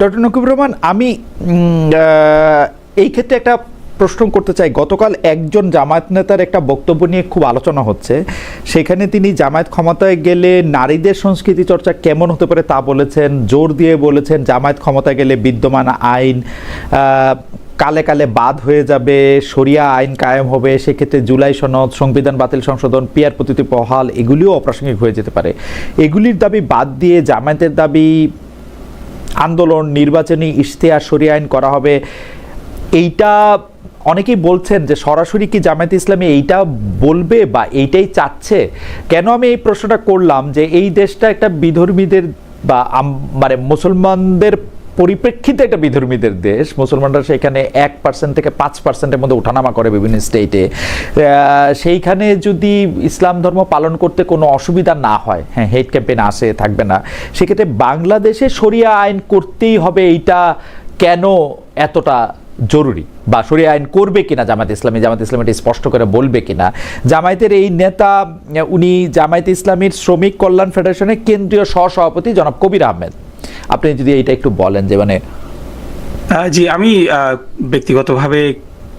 Doctor Nakibur Rahman, আমি এই ক্ষেত্রে একটা প্রশ্ন করতে চাই। গতকাল একজন জামায়াত নেতার একটা বক্তব্য নিয়ে খুব আলোচনা হচ্ছে। সেখানে তিনি জামায়াত ক্ষমতায় গেলে নারীদের সংস্কৃতি চর্চা কেমন হতে পারে তা বলেছেন, জোর দিয়ে বলেছেন, জামায়াত ক্ষমতায় গেলে বিদ্যমান আইন কালে কালে বাদ হয়ে যাবে, শরিয়া আইন কায়েম হবে, সেক্ষেত্রে জুলাই সনদ, সংবিধান বাতিল সংশোধন, পিয়ার প্রতিটি বহাল, এগুলিও অপ্রাসঙ্গিক হয়ে যেতে পারে। এগুলির দাবি বাদ দিয়ে জামায়াতের দাবি আন্দোলন, নির্বাচনী ইশতেহার সরিয়ে আইন করা হবে। এইটা অনেকেই বলছেন যে সরাসরি কি জামায়াত ইসলামী এইটা বলবে বা এইটাই চাচ্ছে? কেন আমি এই প্রশ্নটা করলাম যে এই দেশটা একটা বিধর্মীদের বা মানে মুসলমানদের পরিপ্রেক্ষিতে একটা বিধর্মীদের দেশ। মুসলমানরা সেখানে এক পার্সেন্ট থেকে পাঁচ পার্সেন্টের মধ্যে ওঠানামা করে বিভিন্ন স্টেটে সেইখানে যদি ইসলাম ধর্ম পালন করতে কোনো অসুবিধা না হয় হ্যাঁ হেড ক্যাম্পেইন আসে, থাকবে না, সেক্ষেত্রে বাংলাদেশে শরিয়া আইন করতেই হবে এইটা কেন এতটা জরুরি? বা শরিয়া আইন করবে কিনা জামায়াত ইসলামী? জামায়াত ইসলামী এটা স্পষ্ট করে বলবে কিনা? জামায়াতের এই নেতা, উনি জামায়াত ইসলামীর শ্রমিক কল্যাণ ফেডারেশনের কেন্দ্রীয় সহসভাপতি জনাব কবির আহমেদ। আপনি যদি এইটা একটু বলেন যে মানে জি আমি ব্যক্তিগতভাবে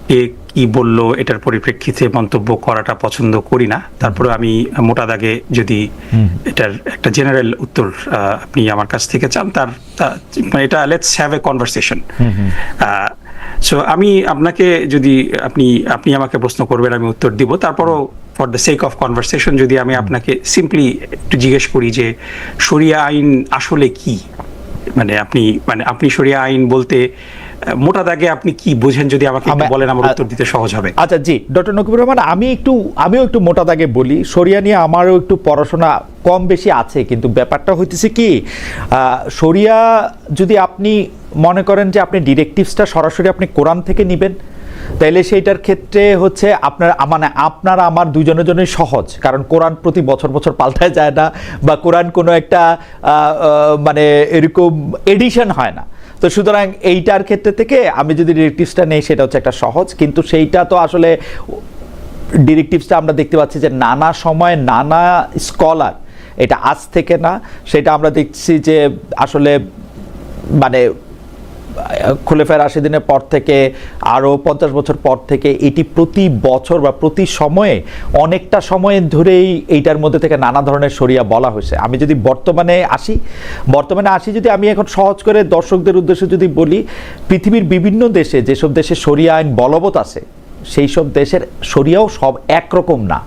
কে কি বলল এটার পরিপ্রেক্ষিতে মন্তব্য করাটা পছন্দ করি না। তারপরে আমি মোটা দাগে যদি এটার একটা জেনারেল উত্তর আপনি আমার কাছ থেকে চান তার মানে এটা let's have a conversation so আমি আপনাকে যদি আপনি আপনি আমাকে প্রশ্ন করবেন আমি উত্তর দিব। তারপরও for the sake of conversation যদি আমি আপনাকে সিম্পলি একটু জিজ্ঞেস করি যে শরিয়া আইন আসলে কি? মানে আপনি মানে আপনি শরিয়া আইন বলতে মোটা দাগে আপনি কি বোঝেন যদি আমাকে একটু বলেন আমার উত্তর দিতে সহজ হবে। আচ্ছা জি ডক্টর নকিবুর রহমান আমি একটু আমিও একটু মোটা দাগে বলি শরিয়া নিয়ে আমারও একটু পড়াশোনা কম বেশি আছে কিন্তু ব্যাপারটা হইতেছে কি আহ, শরিয়া যদি আপনি মনে করেন যে আপনি ডিরেক্টিভসটা সরাসরি আপনি কোরআন থেকে নেবেন তাইলে সেইটার ক্ষেত্রে হচ্ছে আপনার মানে আপনার আমার দুজনের জন্যই সহজ। কারণ কোরআন প্রতি বছর বছর পাল্টায় যায় না বা কোরআন কোনো একটা মানে এরকম এডিশন হয় না। তো সুতরাং এইটার ক্ষেত্রে থেকে আমি যদি ডিরেক্টিভসটা নেই, সেটা হচ্ছে একটা সহজ। কিন্তু সেইটা তো আসলে ডিরেক্টিভসটা আমরা দেখতে পাচ্ছি যে নানা সময় নানা স্কলার এটা আজ থেকে না, সেটা আমরা দেখছি যে আসলে মানে খুলেফের আশি দিনের পর থেকে আরও পঞ্চাশ বছর পর থেকে এটি প্রতি বছর বা প্রতি সময়ে অনেকটা সময় ধরেই এইটার মধ্যে থেকে নানা ধরনের সরিয়া বলা হয়েছে। আমি যদি বর্তমানে আসি বর্তমানে আসি যদি আমি এখন সহজ করে দর্শকদের উদ্দেশ্যে যদি বলি, পৃথিবীর বিভিন্ন দেশে যেসব দেশে সরিয়া আইন বলবৎ আছে সেই সব দেশের শরিয়াও সব একরকম না।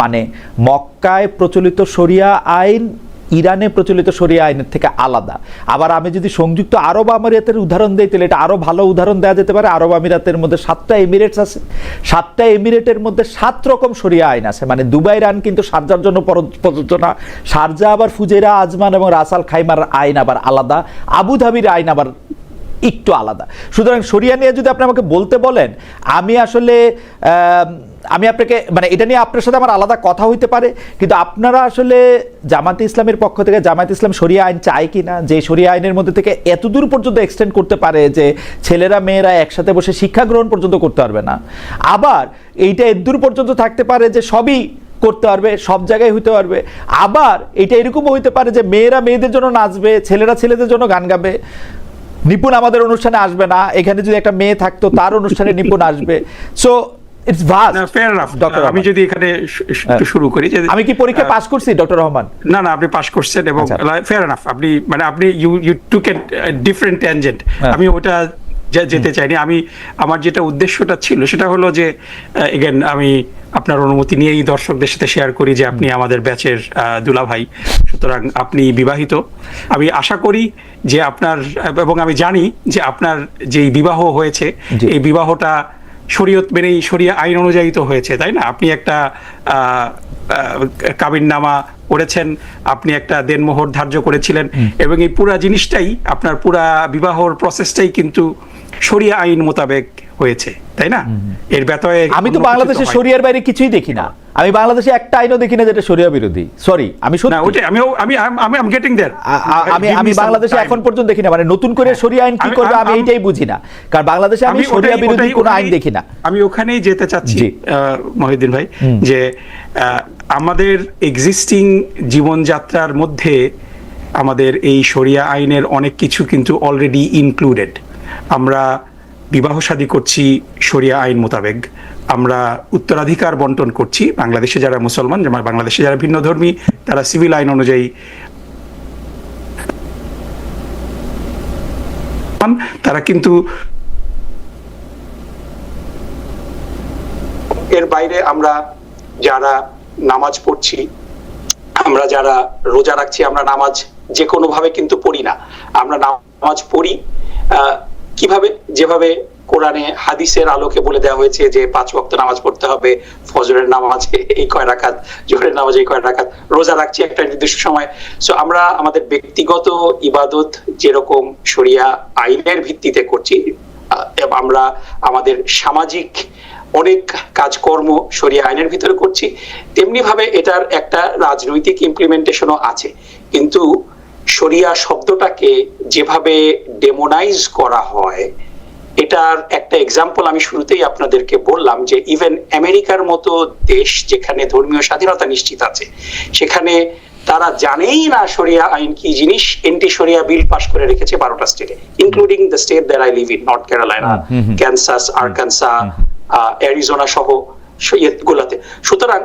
মানে মক্কায় প্রচলিত শরিয়া আইন ইরানে প্রচলিত শরিয়া আইনের থেকে আলাদা। আবার আমি যদি সংযুক্ত আরব আমিরাতের উদাহরণ দিই, তাহলে এটা আরও ভালো উদাহরণ দেওয়া যেতে পারে। আরব আমিরাতের মধ্যে সাতটা এমিরেটস আছে। সাতটা এমিরেটের মধ্যে সাত রকম শরিয়া আইন আছে। মানে দুবাইয়ের আইন কিন্তু শারজার জন্য পর- প্রযোজ্য না। শারজা আবার ফুজেরা আজমান এবং রাসাল খাইমার আইন আবার আলাদা। আবুধাবির আইন আবার একটু আলাদা। সুতরাং সরিয়া নিয়ে যদি আপনি আমাকে বলতে বলেন, আমি আসলে আম, আপনাকে মানে এটা নিয়ে আপনার সাথে আমার আলাদা কথা হইতে পারে কিন্তু আপনারা আসলে জামাতে ইসলামের পক্ষ থেকে জামাত ইসলাম সরিয়া আইন চায় কি না যে সরিয়া আইনের মধ্যে থেকে এত দূর পর্যন্ত এক্সটেন্ড করতে পারে যে ছেলেরা মেয়েরা একসাথে বসে শিক্ষা গ্রহণ পর্যন্ত করতে পারবে না। আবার এইটা এদূর পর্যন্ত থাকতে পারে যে সবই করতে পারবে সব জায়গায় হইতে পারবে। আবার এটা এরকমও হইতে পারে যে মেয়েরা মেয়েদের জন্য নাচবে ছেলেরা ছেলেদের জন্য গান গাবে। নিপুণ আমাদের অনুষ্ঠানে আসবে না। এখানে যদি একটা মেয়ে থাকতো তার অনুষ্ঠানে নিপুণ আসবে। So it's just fair enough doctor আমি যদি এখানে শু- একটু শুরু করি যে আমি কি পরীক্ষা পাস করছি ডক্টর রহমান না না আপনি পাশ করছেন এবং আচ্ছা। ফেয়ার এনাফ আপনি মানে আপনি you you took a different tangent হ্যাঁ। আমি ওটা যেতে চাইনি। আমি আমার যেটা উদ্দেশ্যটা ছিল সেটা হলো যে এগেন আমি আপনার অনুমতি নিয়েই দর্শকদের সাথে শেয়ার করি যে আপনি আমাদের ব্যাচের দুলা ভাই। সুতরাং আপনি বিবাহিত। আমি আশা করি যে আপনার এবং আমি জানি যে আপনার যেই বিবাহ হয়েছে এই বিবাহটা শরীয়ত মেনেই শরিয়া আইন অনুযায়ী তো হয়েছে তাই না? আপনি একটা কাবিন নামা করেছেন আপনি একটা দেনমোহর ধার্য করেছিলেন এবং এই পুরা জিনিসটাই আপনার পুরা বিবাহর প্রসেসটাই কিন্তু শরিয়া আইন মোতাবেক হয়েছে তাই না? এর ব্যতয়ে আমি তো বাংলাদেশের শরিয়ার বাইরে কিছুই দেখি না। আমি বাংলাদেশে একটা আইনও দেখি না যেটা শরিয়া বিরোধী। সরি আমি না আমি আমি আমি আম গেটিং দেয়ার আমি আমি বাংলাদেশে এখন পর্যন্ত দেখি না মানে নতুন করে শরিয়া আইন কি আমি- করবে আমি এইটাই বুঝি না। কারণ বাংলাদেশে আমি শরিয়া বিরোধী কোনো আইন দেখি না। আমি ওখানেই যেতে চাচ্ছি মহিউদ্দিন ভাই যে আমাদের এক্সিস্টিং জীবনযাত্রার মধ্যে আমাদের এই শরিয়া আইনের অনেক কিছু কিন্তু অলরেডি ইনক্লুডেড আমরা বিবাহ শাদী করছি শরিয়া আইন মোতাবেক। আমরা উত্তরাধিকার বন্টন করছি বাংলাদেশে যারা মুসলমান বাংলাদেশে যারা ভিন্ন ধর্মী, তারা সিভিল আইন অনুযায়ী তারা কিন্তু এর বাইরে আমরা যারা নামাজ পড়ছি, আমরা যারা রোজা রাখছি, আমরা নামাজ যে কোনো ভাবে কিন্তু পড়ি না। আমরা নামাজ পড়ি কীভাবে? যেভাবে কোরআনে, হাদিসের আলোকে বলে দেওয়া হয়েছে যে পাঁচ ওয়াক্ত নামাজ পড়তে হবে, ফজরের নামাজ এই কয় রাকাত, জোহরের নামাজ এই কয় রাকাত, রোজা রাখছি একটা নির্দিষ্ট সময়। সো আমরা আমাদের ব্যক্তিগত ইবাদত যেরকম শরিয়া আইনের ভিত্তিতে করছি আমরা আমাদের সামাজিক অনেক কাজকর্ম শরিয়া আইনের ভিতরে করছি তেমনি ভাবে এটার একটা রাজনৈতিক ইমপ্লিমেন্টেশনও আছে। কিন্তু শরিয়া শব্দটাকে যেভাবে ডেমোনাইজ করা হয় এটার একটা এক্সাম্পল আমি শুরুতেই আপনাদেরকে বললাম যে ইভেন আমেরিকার মতো দেশ যেখানে ধর্মীয় স্বাধীনতা নিশ্চিত আছে সেখানে তারা জানেই না শরিয়া আইন কি জিনিস এন্টি সরিয়া বিল পাস করে রেখেছে বারোটা স্টেটে including the state that I live in North Carolina. Kansas Arkansas Arizona সহ গুলাতে। সুতরাং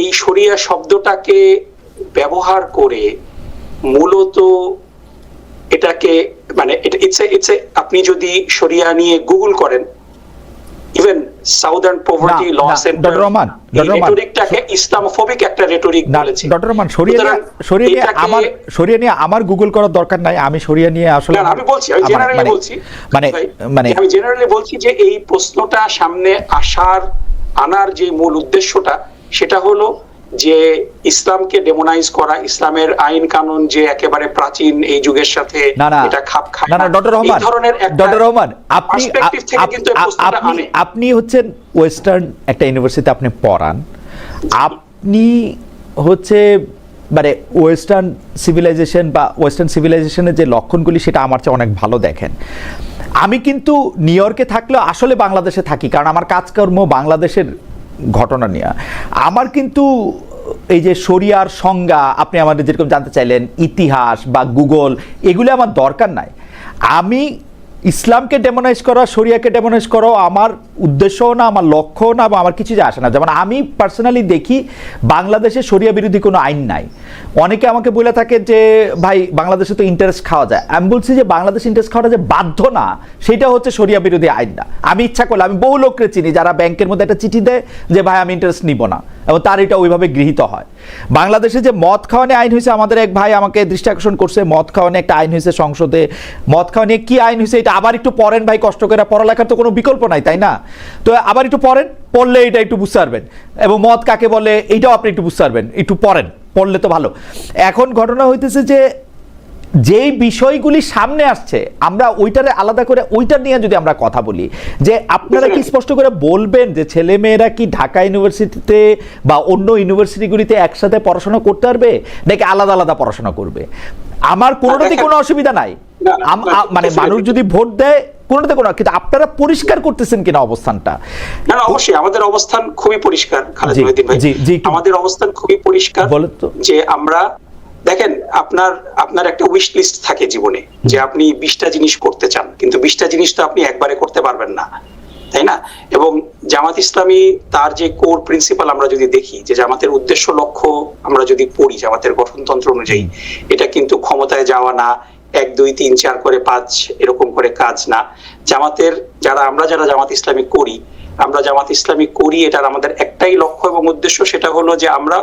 এই শরিয়া শব্দটাকে ব্যবহার করে মূলত এটাকে মানে ইটস ইটস আপনি যদি শরিয়া নিয়ে গুগল করেন even southern poverty law center Rahman, রেটরিকটাকে Islamophobic একটা রেটরিক বলেছে। ডক্টর রহমান সরিয়ে নিয়ে নিয়ে আমার সরিয়ে নিয়ে আমার গুগল করার দরকার নাই আমি সরিয়ে নিয়ে আসলে আমি বলছি আমি জেনারেলি মানে- বলছি মানে মানে আমি জেনারেলি বলছি যে এই প্রশ্নটা সামনে আসার আনার যে মূল উদ্দেশ্যটা সেটা হলো যে ইসলামকে ডেমোনাইজ করা ইসলামের আইন কানুন যে একেবারে প্রাচীন এই যুগের সাথে এটা খাপ খায় না না ডক্টর রহমান ডক্টর রহমান আপনি আপনি আপনি হচ্ছেন ওয়েস্টার্ন একটা ইউনিভার্সিটিতে আপনি পড়ান। আপনি হচ্ছে মানে ওয়েস্টার্ন সিভিলাইজেশন বা ওয়েস্টার্ন সিভিলাইজেশনের যে লক্ষণগুলি সেটা আমার চেয়ে অনেক ভালো দেখেন। আমি কিন্তু নিউ ইয়র্কে থাকলেও আসলে বাংলাদেশে থাকি কারণ আমার কাজকর্ম বাংলাদেশের ঘটনা নিয়ে। আমার কিন্তু এই যে শরিয়ার সংজ্ঞা, আপনি আমাদের যেরকম জানতে চাইলেন, ইতিহাস বা গুগল, এগুলো আমার দরকার নাই। আমি ইসলামকে ডেমোনাইজ করা, শরিয়াকে ডেমোনাইজ করা, আমার উদ্দেশ্যও না, আমার লক্ষ্য না, বা আমার কিছু যে আসে না। যেমন আমি পার্সোনালি দেখি, বাংলাদেশে শরিয়া বিরোধী কোনো আইন নাই। অনেকে আমাকে বলে থাকে যে, ভাই, বাংলাদেশে তো ইন্টারেস্ট খাওয়া যায়। আমি বলছি যে, বাংলাদেশ ইন্টারেস্ট খাওয়াটা যে বাধ্য না, সেটা হচ্ছে শরিয়া বিরোধী আইন না। আমি ইচ্ছা করলে, আমি বহু লোককে চিনি যারা ব্যাংকের মধ্যে একটা চিঠি দেয় যে, ভাই, আমি ইন্টারেস্ট নিব না। এবং তার এটা ওইভাবে গৃহীত হয়। বাংলাদেশে যে মদ খাওয়ানি আইন হয়েছে, আমাদের এক ভাই আমাকে দৃষ্টি আকর্ষণ করছে, মদ খাওয়ানি একটা আইন হয়েছে সংসদে। মদ খাওয়ানি কি আইন হয়েছে, এটা আবার একটু পড়েন ভাই, কষ্ট করে। পড়ালেখার তো কোনো বিকল্প নাই, তাই না? তো আবার একটু পড়েন, পড়লে এটা একটু বুঝতে পারবেন। এবং মদ কাকে বলে, এইটাও আপনি একটু বুঝতে পারবেন। একটু পড়েন, পড়লে তো ভালো। এখন ঘটনা হইতেছে যে, যেই বিষয়গুলি সামনে আসছে, আমরা ওইটারে আলাদা করে, ওইটা নিয়ে যদি আমরা কথা বলি, যে আপনারা কি স্পষ্ট করে বলবেন যে ছেলে মেয়েরা কি ঢাকা ইউনিভার্সিটিতে বা অন্য ইউনিভার্সিটিগুলিতে একসাথে পড়াশোনা করতে পারবে, নাকি আলাদা আলাদা পড়াশোনা করবে? আমার কোনোটাতে কোনো অসুবিধা নাই। মানে মানুষ যদি ভোট দেয় কোনোটাতে কোনো কিন্তু আপনারা পরিষ্কার করতেছেন কিনা অবস্থানটা? না না অবশ্যই আমাদের অবস্থান খুবই পরিষ্কার খালেদ ভাই। আমাদের অবস্থান খুবই পরিষ্কার। যে আমরা দেখেন আপনার আপনার একটা উইশ লিস্ট থাকে জীবনে যে আপনি বিশটা জিনিস করতে চান কিন্তু বিশটা জিনিস তো আপনি একবারে করতে পারবেন না তাই না? এবং জামাত ইসলামী তার যে কোর প্রিন্সিপাল আমরা যদি দেখি যে জামাতের উদ্দেশ্য লক্ষ্য আমরা যদি পড়ি জামাতের গঠনতন্ত্র অনুযায়ী এটা কিন্তু ক্ষমতায় যাওয়া না এক, দুই, তিন, চার করে পাঁচ এরকম করে কাজ না। জামাতের যারা, আমরা যারা জামাত ইসলামী করি, আমরা জামাত ইসলামী করি, এটার আমাদের একটাই লক্ষ্য এবং উদ্দেশ্য সেটা হলো যে আমরা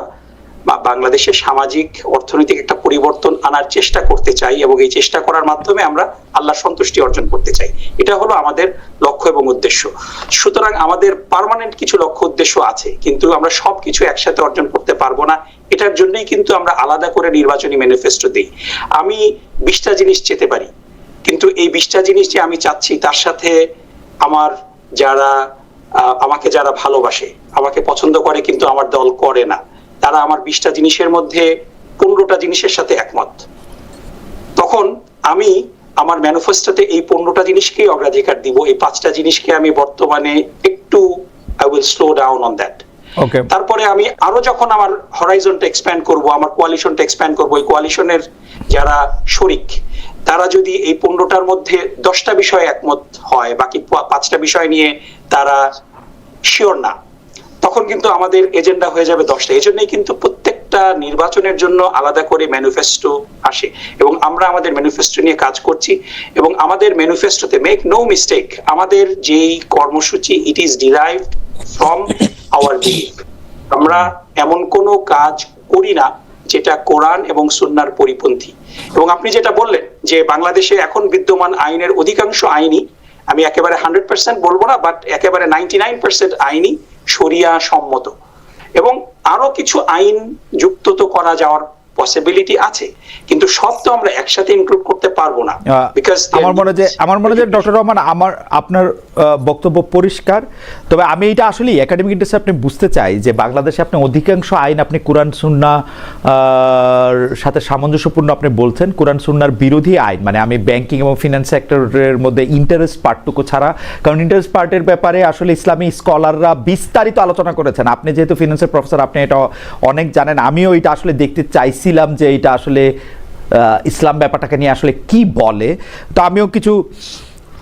বা বাংলাদেশের সামাজিক, অর্থনৈতিক একটা পরিবর্তন আনার চেষ্টা করতে চাই এবং এই চেষ্টা করার মাধ্যমে আমরা আল্লাহ সন্তুষ্টি অর্জন করতে চাই। এটা হলো আমাদের লক্ষ্য এবং উদ্দেশ্য। সুতরাং আমাদের পার্মানেন্ট কিছু লক্ষ্য উদ্দেশ্য আছে, কিন্তু আমরা সবকিছু একসাথে অর্জন করতে পারব না। এটার জন্যই কিন্তু আমরা আলাদা করে নির্বাচনী ম্যানিফেস্টো দিই। আমি বিশটা জিনিস চেতে পারি। কিন্তু এই বিশটা জিনিস যে আমি চাচ্ছি তার সাথে আমার যারা আমাকে যারা ভালোবাসে আমাকে পছন্দ করে কিন্তু আমার দল করে না তারা আমার বিশটা জিনিসের মধ্যে পনেরোটা জিনিসের সাথে একমত। তখন আমি আমার ম্যানিফেস্টোতে এই পনেরোটা জিনিসকেই অগ্রাধিকার দিব এই পাঁচটা জিনিসকে আমি বর্তমানে একটু I will slow down on that তারপরে আমি আরও যখন আমার হরাইজনটা এক্সপ্যান্ড করব আমার কোয়ালিশনটা এক্সপ্যান্ড করব এই কোয়ালিশনের যারা শরিক, তারা যদি এই পনেরোটার মধ্যে দশটা বিষয়ে একমত হয়, বাকি পাঁচটা বিষয় নিয়ে তারা শিওর না, তখন কিন্তু আমাদের এজেন্ডা হয়ে যাবে দশটা। এই জন্যই কিন্তু প্রত্যেকটা নির্বাচনের জন্য আলাদা করে ম্যানিফেস্টো আসে এবং আমরা আমাদের ম্যানিফেস্টো নিয়ে কাজ করছি এবং আমাদের ম্যানিফেস্টোতে মেক নো মিস্টেক আমাদের যেই কর্মসূচি it is derive from our believe আমরা এমন কোনো কাজ করি না যেটা কোরআন এবং সুন্নার পরিপন্থী। এবং আপনি যেটা বললেন যে বাংলাদেশে এখন বিদ্যমান আইনের অধিকাংশ আইনই, আমি একেবারে হান্ড্রেড পার্সেন্ট বলব না, বাট একেবারে নাইনটি নাইন পার্সেন্ট আইনই শরিয়া সম্মত এবং আরও কিছু আইন যুক্ত তো করা যাওয়ার পসিবিলিটি আছে। কিন্তু সব তো আমরা একসাথে ইনক্লুড করতে পারব না। বিকজ আমার মনে যে আমার মনে যে ডক্টর রহমান আমার আপনার বক্তব্য পরিষ্কার। তবে আমি এটা আসলে একাডেমিক ইন্টারেস্টে আপনি বুঝতে চাই যে বাংলাদেশে আপনি অধিকাংশ আইন আপনি কোরআন সুন্না সাথে সামঞ্জস্যপূর্ণ আপনি বলছেন। কোরআন সুন্নার বিরোধী আইন মানে আমি ব্যাংকিং এবং ফিনান্স সেক্টরের মধ্যে ইন্টারেস্ট পার্টটুকু ছাড়া। কারণ ইন্টারেস্ট পার্টের ব্যাপারে আসলে ইসলামী স্কলাররা বিস্তারিত আলোচনা করেছেন। আপনি যেহেতু ফিনান্সের প্রফেসর আপনি এটা অনেক জানেন। আমিও এটা আসলে দেখতে চাইছিলাম যে এটা আসলে ইসলাম ব্যাপারটাকে নিয়ে আসলে কি বলে। তো আমিও কিছু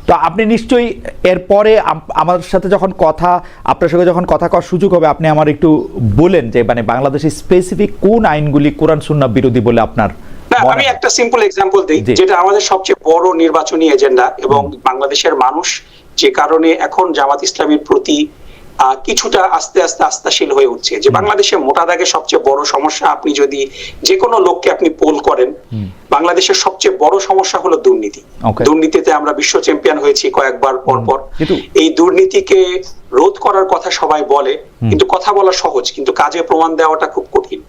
তো আপনি নিশ্চয়ই এরপরে আম- আমার সাথে যখন কথা আপনার সঙ্গে যখন কথা করার সুযোগ হবে আপনি আমার একটু বলেন যে মানে বাংলাদেশের স্পেসিফিক কোন আইনগুলি কোরআন সুন্না বিরোধী বলে আপনার আমি একটা সিম্পল এক্সাম্পল দিই যেটা আমাদের সবচেয়ে বড় নির্বাচনী এজেন্ডা এবং বাংলাদেশের মানুষ যে কারণে এখন জামাত ইসলামের প্রতি কিছুটা আস্তে আস্তে আস্থাশীল হয়ে উঠছে। যে বাংলাদেশে মোটা দাগে সবচেয়ে বড় সমস্যা আপনি যদি যে কোনো লোককে আপনি পোল করেন বাংলাদেশের সবচেয়ে বড় সমস্যা হলো দুর্নীতি। দুর্নীতিতে আমরা বিশ্ব চ্যাম্পিয়ন হয়েছি কয়েকবার পর পর এই দুর্নীতিকে রোধ করার কথা সবাই বলে কিন্তু কথা বলা সহজ কিন্তু কাজে প্রমাণ দেওয়াটা খুব কঠিন।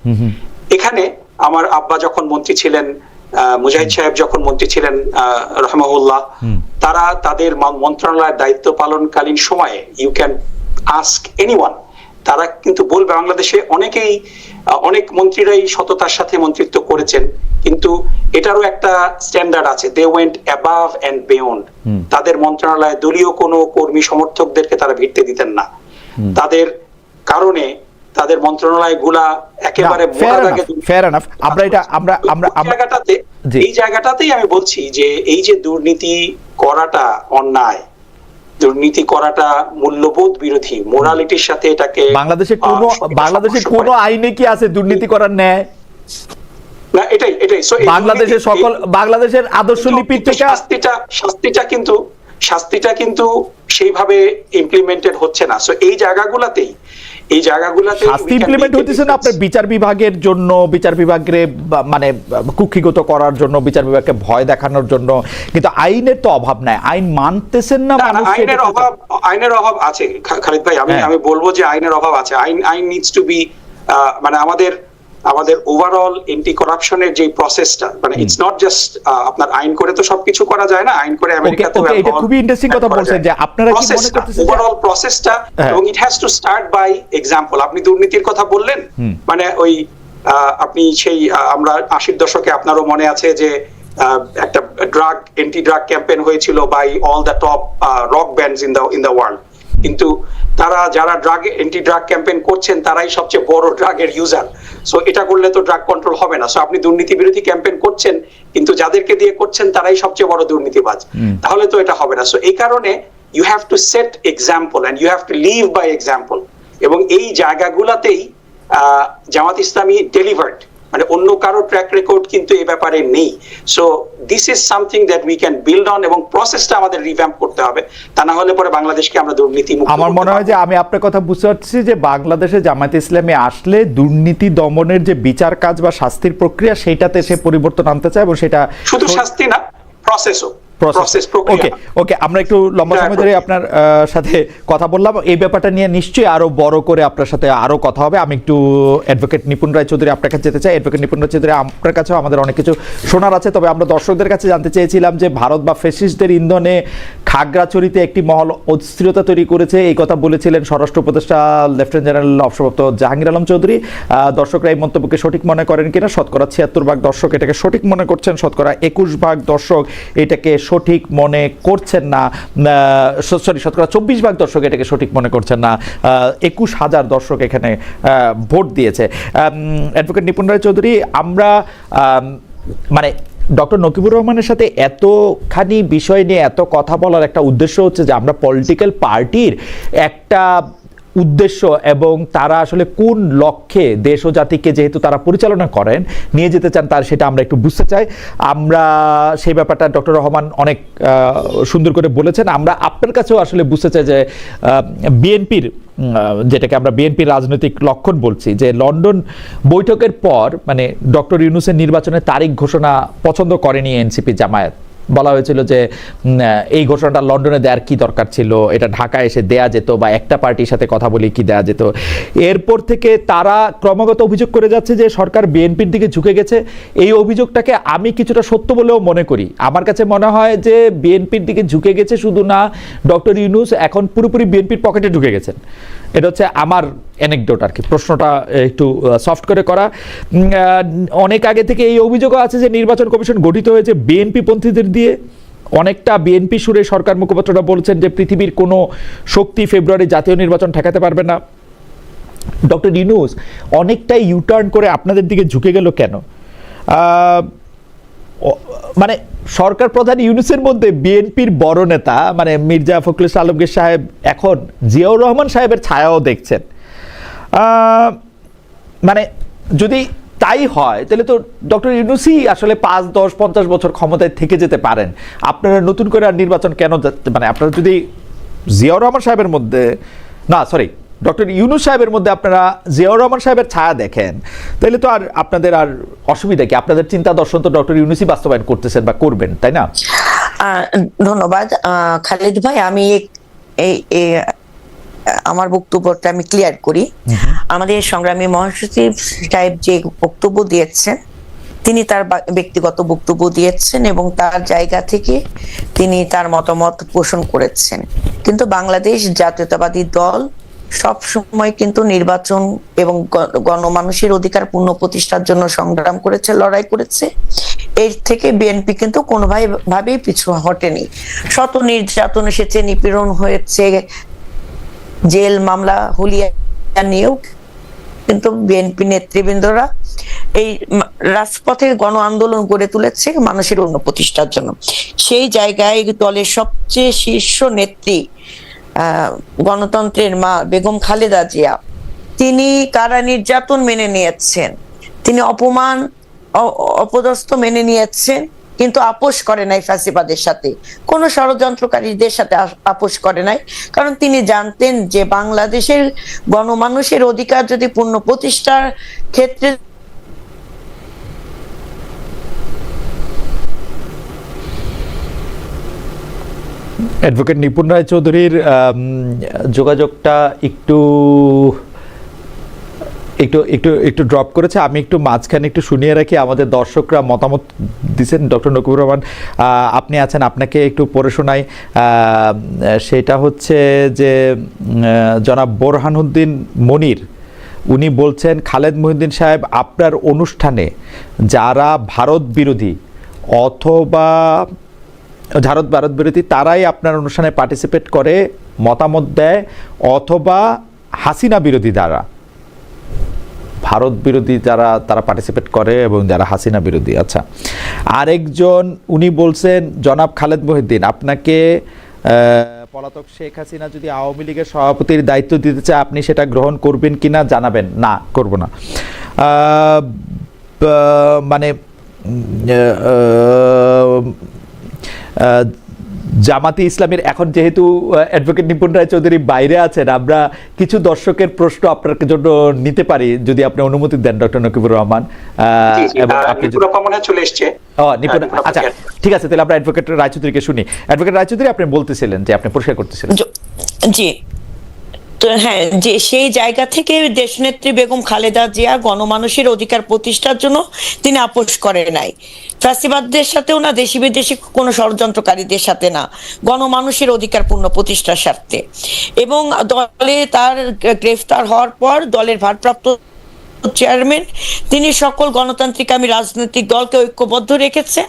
এখানে আমার আব্বা যখন মন্ত্রী ছিলেন আহ, মুজাহিদ সাহেব যখন মন্ত্রী ছিলেন হুম। তারা তাদের মন্ত্রণালয়ের দায়িত্ব পালনকালীন সময়ে ইউ ক্যান আস্ক এনিওয়ান তারা কিন্তু বলবে বাংলাদেশে অনেকেই অনেক মন্ত্রীরাই সততার সাথে মন্ত্রিত্ব করেছেন কিন্তু এটারও একটা স্ট্যান্ডার্ড আছে। They went above and beyond তাদের মন্ত্রণালয়ে দলীয় কোনো কর্মী সমর্থকদেরকে তারা ভিড়তে দিতেন না। তাদের কারণে তাদের মন্ত্রণালয়গুলা একেবারে আমরা এটা আমরা আমরা জায়গাটাতে এই জায়গাটাতেই আমি বলছি যে এই যে দুর্নীতি করাটা অন্যায় দুর্নীতি করাটা মূল্যবোধ বিরোধী মোরালিটির সাথে এটাকে বাংলাদেশে কোনো বাংলাদেশে কোনো আইনে কি আছে দুর্নীতি করার ন্যায়? না এটাই এটাই। বাংলাদেশের সকল বাংলাদেশের আদর্শ লিপি থেকে শাস্তিটা শাস্তিটা কিন্তু শাস্তিটা কিন্তু সেইভাবে ইমপ্লিমেন্টেড হচ্ছে না। সো এই জায়গাগুলাতেই এই জায়গাগুলোতে শাস্তি ইমপ্লিমেন্ট না আপনার বিচার বিভাগের জন্য বিচার মানে কুক্ষিগত করার জন্য বিচার বিভাগকে ভয় দেখানোর জন্য কিন্তু আইনের তো অভাব নাই। আইন মানতেছেন না আইনের অভাব আইনের অভাব আছে। খালিদ ভাই আমি হ্যাঁ। আমি বলব যে আইনের অভাব আছে। আইন আইন নিডস টু বি মানে আমাদের আমাদের ওভারঅল এন্টি করাপশনের যে প্রসেসটা মানে ইটস নট জাস্ট আপনার আইন করে তো সবকিছু করা যায় না আইন করে আমেরিকাতে okay, এটা খুবই interesting কথা বলছেন যে আপনারা কি মনে করতেছেন ওভারঅল প্রসেসটা হ্যাঁ। এবং it has to start by example আপনি দুর্নীতির কথা বললেন মানে ওই আপনি সেই আমরা আশির দশকে আপনারও মনে আছে যে একটা ড্রাগ এন্টি ড্রাগ ক্যাম্পেইন হয়েছিল by all the top rock bands in the in the world কিন্তু তারা যারা ড্রাগ এন্টি ড্রাগ ক্যাম্পেইন করছেন তারাই সবচেয়ে বড় ড্রাগের ইউজার সো এটা করলে তো ড্রাগ কন্ট্রোল হবে না। সো আপনি দুর্নীতি বিরোধী ক্যাম্পেইন করছেন কিন্তু যাদেরকে দিয়ে করছেন তারাই সবচেয়ে বড় দুর্নীতিবাজ। তাহলে তো এটা হবে না। সো এই কারণে you have to set example and you have to live by example এবং এই জায়গাগুলাতেই জামাত ইসলামী মানে অন্য কারও ট্র্যাক রেকর্ড কিন্তু এই ব্যাপারে নেই। So this is something that we can build on এবং প্রসেসটা আমাদের রিভ্যাম্প করতে হবে। তা না হলে পরে বাংলাদেশকে আমরা দুর্নীতি আমার মনে হয় যে আমি আপনার কথা বুঝতে পারছি যে বাংলাদেশে জামাতে ইসলামী আসলে দুর্নীতি দমনের যে বিচার কাজ বা শাস্তির প্রক্রিয়া সেটাতে সে পরিবর্তন আনতে চায় এবং সেটা শুধু শাস্তি না প্রসেসও প্রসেস ওকে ওকে আমরা একটু লম্বা হ্যাঁ, সময় ধরে আপনার সাথে কথা বললাম। এই ব্যাপারটা নিয়ে নিশ্চয়ই আরও বড় করে আপনার সাথে আরও কথা হবে। আমি একটু অ্যাডভোকেট নিপুণ রায় চৌধুরী আপনার কাছে যেতে চাই। অ্যাডভোকেট নিপুণ রায় চৌধুরী আপনার কাছেও আমাদের অনেক কিছু শোনার আছে। তবে আমরা দর্শকদের কাছে জানতে চেয়েছিলাম যে ভারত বা ফেসিস্টদের ইন্ধনে খাগড়াছড়িতে একটি মহল অস্থিরতা তৈরি করেছে। এই কথা বলেছিলেন স্বরাষ্ট্র উপদেষ্টা লেফটেন্যান্ট জেনারেল অবসরপ্রাপ্ত জাহাঙ্গীর আলম চৌধুরী। আহ, দর্শকরা এই মন্তব্যকে সঠিক মনে করেন কিনা? শতকরা ছিয়াত্তর ভাগ দর্শক এটাকে সঠিক মনে করছেন শতকরা একুশ ভাগ দর্শক এটাকে সঠিক মনে করছেন না সরি শতকরা চব্বিশ ভাগ দর্শক এটাকে সঠিক মনে করছেন না একুশ হাজার দর্শক এখানে ভোট দিয়েছে। অ্যাডভোকেট নিপুণ রায় চৌধুরী, আমরা মানে ডক্টর নকিবুর রহমানের সাথে এতখানি বিষয় নিয়ে এত কথা বলার একটা উদ্দেশ্য হচ্ছে যে আমরা পলিটিক্যাল পার্টির একটা উদ্দেশ্য এবং তারা আসলে কোন লক্ষ্যে দেশ ও জাতিকে যেহেতু তারা পরিচালনা করেন, নিয়ে যেতে চান তার সেটা আমরা একটু বুঝতে চাই। আমরা সেই ব্যাপারটা ডক্টর রহমান অনেক সুন্দর করে বলেছেন। আমরা আপনার কাছেও আসলে বুঝতে চাই যে বিএনপির যেটাকে আমরা বিএনপির রাজনৈতিক লক্ষণ বলছি, যে লন্ডন বৈঠকের পর মানে ডক্টর ইউনুসের নির্বাচনের তারিখ ঘোষণা পছন্দ করেনি এনসিপি জামায়াত। বলা হয়েছিল যে এই ঘোষণাটা লন্ডনে দেওয়ার কি দরকার ছিল? এটা ঢাকায় এসে দেয়া যেত বা একটা পার্টির সাথে কথা বলে কি দেয়া যেত? এরপর থেকে তারা ক্রমাগত অভিযোগ করে যাচ্ছে যে, সরকার বিএনপির দিকে ঝুঁকে গেছে। এই অভিযোগটাকে আমি কিছুটা সত্য বলেও মনে করি। আমার কাছে মনে হয় যে, বিএনপির দিকে ঝুঁকে গেছে শুধু না, ডক্টর ইউনুস এখন পুরোপুরি বিএনপির পকেটে ঢুকে গেছেন। এটা হচ্ছে আমার অ্যানেকডোট আর কি, প্রশ্নটা একটু সফট করে করা। অনেক আগে থেকে এই অভিযোগও আছে যে নির্বাচন কমিশন গঠিত হয়েছে বিএনপি পন্থীদের দিয়ে। অনেকটা বিএনপি সুরে সরকার মুখপাত্ররা বলছেন যে পৃথিবীর কোনো শক্তি ফেব্রুয়ারি জাতীয় নির্বাচন ঠেকাতে পারবে না। ডক্টর ইউনুস, অনেকটাই ইউটার্ন করে আপনাদের দিকে ঝুঁকে গেল কেন? মানে সরকার প্রধান ইউনুসের মধ্যে বিএনপির বড় নেতা মানে মির্জা ফখরুল আলমগীর সাহেব এখন জিয়াউর রহমান সাহেবের ছায়াও দেখছেন। মানে যদি তাই হয়, তাহলে তো ডক্টর ইউনুসই আসলে পাঁচ, দশ, পঞ্চাশ বছর ক্ষমতায় থেকে যেতে পারেন। আপনারা নতুন করে আর নির্বাচন কেন মানে আপনারা যদি জিয়াউর রহমান সাহেবের মধ্যে, না সরি ডক্টর ইউনুস সাহেবের মধ্যে আপনারা জিয়াউর রহমান সাহেবের ছায়া দেখেন, তাহলে তো আর আপনাদের আর অসুবিধা কি? আপনাদের চিন্তা দর্শন তো ডক্টর ইউনুসি বাস্তবায়ন করতেছেন বা করবেন, তাই না? ধন্যবাদ। খালিদ ভাই, আমি এই- আমার বক্তব্যটা আমি ক্লিয়ার করি। আমাদের সংগ্রামী মহাসচিব সাহেব যে বক্তব্য দিয়েছেন তিনি তার ব্যক্তিগত বক্তব্য দিয়েছেন এবং তার জায়গা থেকে তিনি তার মতামত পোষণ করেছেন। কিন্তু বাংলাদেশ জাতীয়তাবাদী দল সব সময় কিন্তু নির্বাচন এবং গণমানুষের অধিকার পূর্ণ প্রতিষ্ঠার জন্য সংগ্রাম করেছে লড়াই করেছে। এর থেকে বিএনপি কিন্তু কোনোভাবে ভাবেই পিছু হটেনি। শত নির্যাতন এসেছে নিপীড়ন হয়েছে জেল মামলা, হুলিয়া নিয়েও কিন্তু বিএনপি নেতৃবৃন্দরা এই রাজপথে গণ আন্দোলন গড়ে তুলেছে মানুষের অন্য প্রতিষ্ঠার জন্য। সেই জায়গায় দলের সবচেয়ে শীর্ষ নেত্রী গণতন্ত্রের মা বেগম খালেদা জিয়া, তিনি কারা নির্যাতন মেনে নিয়েছেন? তিনি অপমান অপদস্থ মেনে নিয়েছেন? কিন্তু আপোষ করে নাই ফ্যাসিবাদের সাথে। কোনো ষড়যন্ত্রকারীদের সাথে আপোষ করে নাই। কারণ তিনি জানতেন যে বাংলাদেশের গণমানুষের অধিকার যদি পূর্ণ প্রতিষ্ঠার ক্ষেত্রে অ্যাডভোকেট নিপুণ রায় চৌধুরীর যোগাযোগটা একটু একটু একটু একটু ড্রপ করেছে। আমি একটু মাঝখানে একটু শুনিয়ে রাখি, আমাদের দর্শকরা মতামত দিচ্ছেন ডক্টর নকিবুর রহমান আপনি আছেন, আপনাকে একটু পড়ে শোনাই। সেটা হচ্ছে যে জনাব বোরহানুদ্দিন মনির, উনি বলছেন, খালেদ মহিউদ্দিন সাহেব, আপনার অনুষ্ঠানে যারা ভারত বিরোধী অথবা ভারত ভারত বিরোধী, তারাই আপনার অনুষ্ঠানে পার্টিসিপেট করে, মতামত দেয়, অথবা হাসিনা বিরোধী দ্বারা। ভারত বিরোধী যারা, তারা পার্টিসিপেট করে এবং যারা হাসিনা বিরোধী। আচ্ছা আরেকজন, উনি বলছেন, জনাব খালেদ মহিউদ্দিন, আপনাকে পলাতক শেখ হাসিনা যদি আওয়ামী লীগের সভাপতির দায়িত্ব দিতে চায়, আপনি সেটা গ্রহণ করবেন কি না জানাবেন? না, করব না। মানে জামাতি ইসলামের এখন যেহেতু অ্যাডভোকেট নিপুণ রায় চৌধুরী বাইরে আছেন আমরা কিছু দর্শকের প্রশ্ন আপনার জন্য নিতে পারি যদি আপনি অনুমতি দেন ডক্টর নকিবুর রহমান। এবং আপনি চলে এসছে। নিপুণ হ্যাঁ, আচ্ছা। ঠিক আছে তাহলে আমরা অ্যাডভোকেট রায়চৌধুরীকে শুনি। অ্যাডভোকেট রায়চৌধুরী আপনি বলতেছিলেন যে আপনি পরিষ্কার করতেছিলেন। জি তো হ্যাঁ যে সেই জায়গা থেকে দেশনেত্রী বেগম খালেদা জিয়া গণমানুষের অধিকার প্রতিষ্ঠার জন্য তিনি আপোষ করে নাই। ফ্যাসিবাদদের সাথেও না দেশি বিদেশি কোনো ষড়যন্ত্রকারীদের সাথে না, গণমানুষের অধিকার পূর্ণ প্রতিষ্ঠার স্বার্থে। এবং দলে তার গ্রেফতার হওয়ার পর দলের ভারপ্রাপ্ত চেয়ারম্যান তিনি সকল গণতান্ত্রিক আমি রাজনৈতিক দলকে ঐক্যবদ্ধ রেখেছেন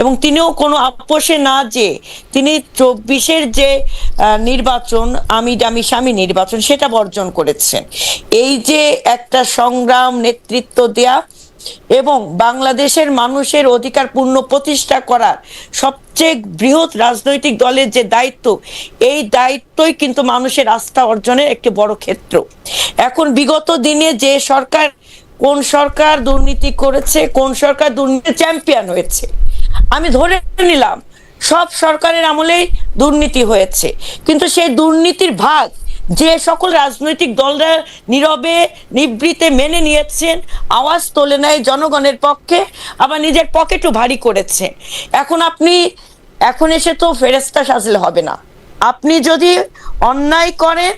এবং তিনিও কোনো আপোষে না যে তিনি চব্বিশের যে নির্বাচন আমি দামি স্বামী নির্বাচন, সেটা বর্জন করেছেন। এই যে একটা সংগ্রাম, নেতৃত্ব দেয়া এবং বাংলাদেশের মানুষের অধিকার পূর্ণ প্রতিষ্ঠা করার সবচেয়ে বৃহৎ রাজনৈতিক দলের যে দায়িত্ব, এই দায়িত্বই কিন্তু মানুষের আস্থা অর্জনের একটি বড় ক্ষেত্র। এখন বিগত দিনে যে সরকার, কোন সরকার দুর্নীতি করেছে, কোন সরকার দুর্নীতি চ্যাম্পিয়ন হয়েছে, আমি ধরে নিলাম, সব সরকারের আমলেই দুর্নীতি হয়েছে। কিন্তু সেই দুর্নীতির ভাগ যে সকল রাজনৈতিক দলরা নীরবে, নিবৃতে মেনে নিয়েছেন, আওয়াজ তোলে নেয় জনগণের পক্ষে, আবার নিজের পকেটও ভারী করেছে। এখন আপনি, এখন এসে তো ফেরেস্তা সাজলে হবে না। আপনি যদি অন্যায় করেন,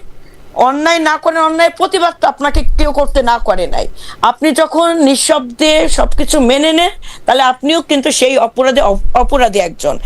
অন্যায় না করে অন্যায় প্রতিবাদ তো আপনাকে কেউ করতে না করে নাই। আপনি যখন নিঃশব্দে সবকিছু মেনে নেন, তাহলে আপনিও কিন্তু সেই অপরাধে অপরাধী একজন।